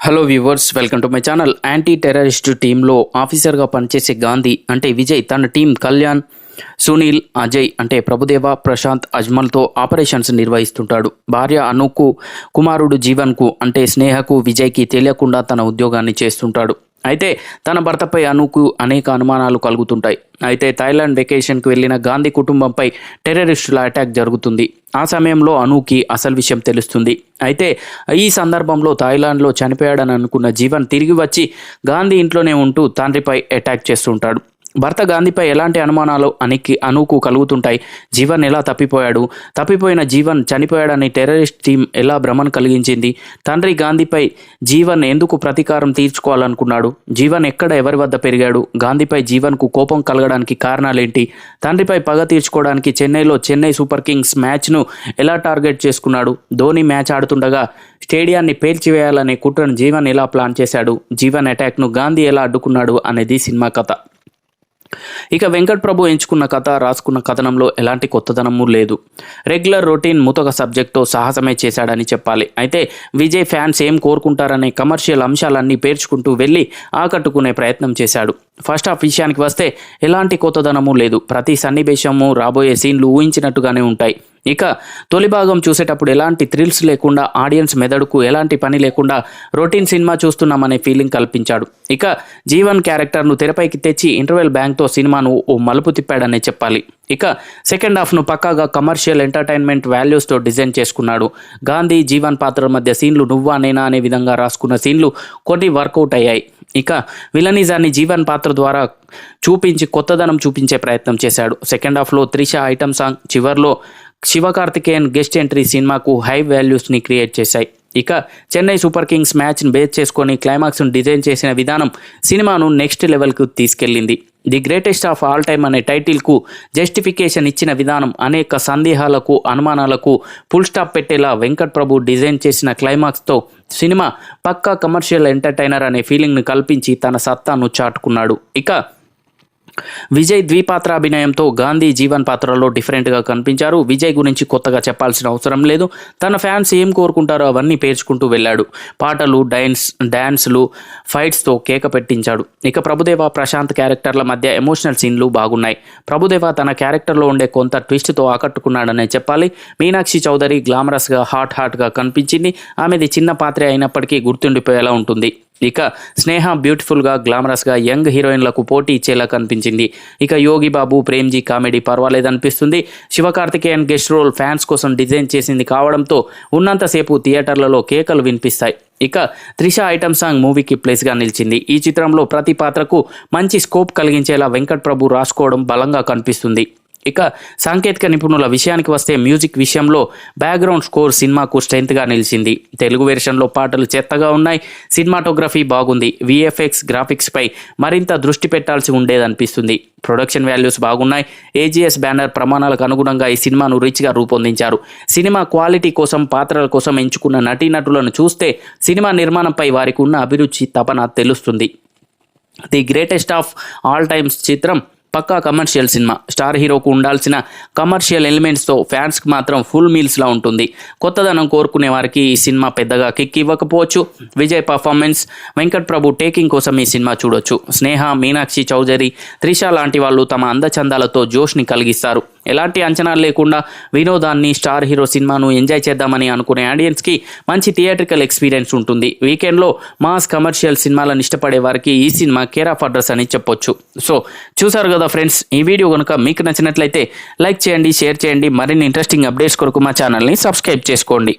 Hello viewers welcome to my channel anti terrorist టీంలో ఆఫీసర్గా పనిచేసే గాంధీ అంటే విజయ్ తన టీం కళ్యాణ్ సునీల్ అజయ్ అంటే ప్రభుదేవ ప్రశాంత్ అజ్మల్తో ఆపరేషన్స్ నిర్వహిస్తుంటాడు భార్య అనుకు కుమారుడు జీవన్కు అంటే స్నేహకు విజయ్కి తెలియకుండా తన ఉద్యోగాన్ని చేస్తుంటాడు అయితే తన భర్తపై అనుకు అనేక అనుమానాలు కలుగుతుంటాయి. అయితే థాయిలాండ్ వెకేషన్కి వెళ్ళిన గాంధీ కుటుంబంపై టెర్రరిస్టుల అటాక్ జరుగుతుంది. ఆ సమయంలో అనుకి అసలు విషయం తెలుస్తుంది. అయితే ఈ సందర్భంలో థాయిలాండ్లో చనిపోయాడని అనుకున్న జీవన్ తిరిగి వచ్చి గాంధీ ఇంట్లోనే ఉంటూ తండ్రిపై అటాక్ చేస్తుంటాడు. భర్త గాంధీపై ఎలాంటి అనుమానాలు అనికి అనుకు కలుగుతుంటాయి? జీవన్ ఎలా తప్పిపోయాడు? తప్పిపోయిన జీవన్ చనిపోయాడని టెర్రరిస్ట్ టీం ఎలా భ్రమను కలిగించింది? తండ్రి గాంధీపై జీవన్ ఎందుకు ప్రతీకారం తీర్చుకోవాలనుకున్నాడు? జీవన్ ఎక్కడ ఎవరి వద్ద పెరిగాడు? గాంధీపై జీవన్కు కోపం కలగడానికి కారణాలేంటి? తండ్రిపై పగ తీర్చుకోవడానికి చెన్నైలో చెన్నై సూపర్ కింగ్స్ మ్యాచ్ను ఎలా టార్గెట్ చేసుకున్నాడు? ధోని మ్యాచ్ ఆడుతుండగా స్టేడియాన్ని పేల్చివేయాలనే కుట్రను జీవన్ ఎలా ప్లాన్ చేశాడు? జీవన్ అటాక్ను గాంధీ ఎలా అడ్డుకున్నాడు అనేది సినిమా కథ. ఇక వెంకట్ ప్రభు ఎంచుకున్న కథ రాసుకున్న కథనంలో ఎలాంటి కొత్తదనము లేదు. రెగ్యులర్ రొటీన్ ముతక సబ్జెక్ట్తో సాహసమే చేశాడని చెప్పాలి. అయితే విజయ్ ఫ్యాన్స్ ఏం కోరుకుంటారనే కమర్షియల్ అంశాలన్నీ పేర్చుకుంటూ వెళ్ళి ఆకట్టుకునే ప్రయత్నం చేశాడు. ఫస్ట్ హాఫ్ విషయానికి వస్తే ఎలాంటి కొత్తదనము లేదు. ప్రతి సన్నివేశము రాబోయే సీన్లు ఊహించినట్టుగానే ఉంటాయి. ఇక తొలి భాగం చూసేటప్పుడు ఎలాంటి థ్రిల్స్ లేకుండా ఆడియన్స్ మెదడుకు ఎలాంటి పని లేకుండా రొటీన్ సినిమా చూస్తున్నామనే ఫీలింగ్ కల్పించాడు. ఇక జీవన్ క్యారెక్టర్ను తెరపైకి తెచ్చి ఇంటర్వెల్ బ్యాంక్తో సినిమాను ఓ మలుపు తిప్పాడనే చెప్పాలి. ఇక సెకండ్ హాఫ్ను పక్కాగా కమర్షియల్ ఎంటర్టైన్మెంట్ వాల్యూస్తో డిజైన్ చేసుకున్నాడు. గాంధీ జీవన్ పాత్రల మధ్య సీన్లు నువ్వా నేనా అనే విధంగా రాసుకున్న సీన్లు కొన్ని వర్కౌట్ అయ్యాయి. ఇక విలనిజాన్ని జీవన్ పాత్ర ద్వారా చూపించి కొత్తదనం చూపించే ప్రయత్నం చేశాడు. సెకండ్ హాఫ్లో త్రిష ఐటమ్ సాంగ్ చివర్లో శివకార్తికేయన్ గెస్ట్ ఎంట్రీ సినిమాకు హై వాల్యూస్ని క్రియేట్ చేశాయి. ఇక చెన్నై సూపర్ కింగ్స్ మ్యాచ్ని బేస్ చేసుకొని క్లైమాక్స్ను డిజైన్ చేసిన విధానం సినిమాను నెక్స్ట్ లెవెల్కు తీసుకెళ్ళింది. The greatest of all time అనే టైటిల్కు జస్టిఫికేషన్ ఇచ్చిన విధానం అనేక సందేహాలకు అనుమానాలకు ఫుల్ స్టాప్ పెట్టేలా వెంకట్ ప్రభు డిజైన్ చేసిన క్లైమాక్స్తో సినిమా పక్కా కమర్షియల్ ఎంటర్టైనర్ అనే ఫీలింగ్ను కల్పించి తన సత్తాను చాటుకున్నాడు. ఇక విజయ్ ద్విపాత్ర అభినయంతో గాంధీ జీవన్ పాత్రలో డిఫరెంట్గా కనిపించారు. విజయ్ గురించి కొత్తగా చెప్పాల్సిన అవసరం లేదు. తన ఫ్యాన్స్ ఏం కోరుకుంటారో అవన్నీ పేర్చుకుంటూ వెళ్ళాడు. పాటలు డైన్స్ డ్యాన్స్లు ఫైట్స్తో కేక పెట్టించాడు. ఇక ప్రభుదేవ ప్రశాంత్ క్యారెక్టర్ల మధ్య ఎమోషనల్ సీన్లు బాగున్నాయి. ప్రభుదేవ తన క్యారెక్టర్లో ఉండే కొంత ట్విస్ట్తో ఆకట్టుకున్నాడనే చెప్పాలి. మీనాక్షి చౌదరి గ్లామరస్గా హాట్ హాట్గా కనిపించింది. ఆమెది చిన్న పాత్రే అయినప్పటికీ గుర్తుండిపోయేలా ఉంటుంది. ఇక స్నేహ బ్యూటిఫుల్గా గ్లామరస్గా యంగ్ హీరోయిన్లకు పోటీ ఇచ్చేలా కనిపించింది. ఇక యోగి బాబు ప్రేమ్జీ కామెడీ పర్వాలేదనిపిస్తుంది. శివకార్తికేయన్ గెస్ట్ రోల్ ఫ్యాన్స్ కోసం డిజైన్ చేసింది కావడంతో ఉన్నంతసేపు థియేటర్లలో కేకలు వినిపిస్తాయి. ఇక త్రిష ఐటమ్ సాంగ్ మూవీకి ప్లేస్గా నిలిచింది. ఈ చిత్రంలో ప్రతి పాత్రకు మంచి స్కోప్ కలిగించేలా వెంకట్ ప్రభు రాసుకోవడం బలంగా కనిపిస్తుంది. ఇక సాంకేతిక నిపుణుల విషయానికి వస్తే మ్యూజిక్ విషయంలో బ్యాక్గ్రౌండ్ స్కోర్ సినిమాకు స్ట్రెంత్గా నిలిచింది. తెలుగు వెర్షన్లో పాటలు చెత్తగా ఉన్నాయి. సినిమాటోగ్రఫీ బాగుంది. విఎఫ్ఎక్స్ గ్రాఫిక్స్పై మరింత దృష్టి పెట్టాల్సి ఉండేదనిపిస్తుంది. ప్రొడక్షన్ వాల్యూస్ బాగున్నాయి. ఏజీఎస్ బ్యానర్ ప్రమాణాలకు అనుగుణంగా ఈ సినిమాను రిచ్గా రూపొందించారు. సినిమా క్వాలిటీ కోసం పాత్రల కోసం ఎంచుకున్న నటీనటులను చూస్తే సినిమా నిర్మాణంపై వారికి ఉన్న అభిరుచి తపన తెలుస్తుంది. The greatest of all times చిత్రం పక్కా కమర్షియల్ సినిమా. స్టార్ హీరోకు ఉండాల్సిన కమర్షియల్ ఎలిమెంట్స్తో ఫ్యాన్స్కి మాత్రం ఫుల్ మీల్స్లా ఉంటుంది. కొత్తదనం కోరుకునే వారికి ఈ సినిమా పెద్దగా కిక్ ఇవ్వకపోవచ్చు. విజయ్ పర్ఫార్మెన్స్ వెంకట్ ప్రభు టేకింగ్ కోసం ఈ సినిమా చూడొచ్చు. స్నేహ మీనాక్షి చౌదరి త్రిష లాంటి వాళ్ళు తమ అందచందాలతో జోష్ని కలిగిస్తారు. ఎలాంటి అంచనాలు లేకుండా వినోదాన్ని స్టార్ హీరో సినిమాను ఎంజాయ్ చేద్దామని అనుకునే ఆడియన్స్కి మంచి థియేట్రికల్ ఎక్స్పీరియన్స్ ఉంటుంది. వీకెండ్లో మాస్ కమర్షియల్ సినిమాలను ఇష్టపడే వారికి ఈ సినిమా కేర్ ఆఫ్ అడ్రస్ అని చెప్పొచ్చు. సో చూసారు కదా ఫ్రెండ్స్ ఈ వీడియో కనుక మీకు నచ్చినట్లయితే లైక్ చేయండి షేర్ చేయండి. మరిన్ని ఇంట్రెస్టింగ్ అప్డేట్స్ కొరకు మా ఛానల్ని సబ్స్క్రైబ్ చేసుకోండి.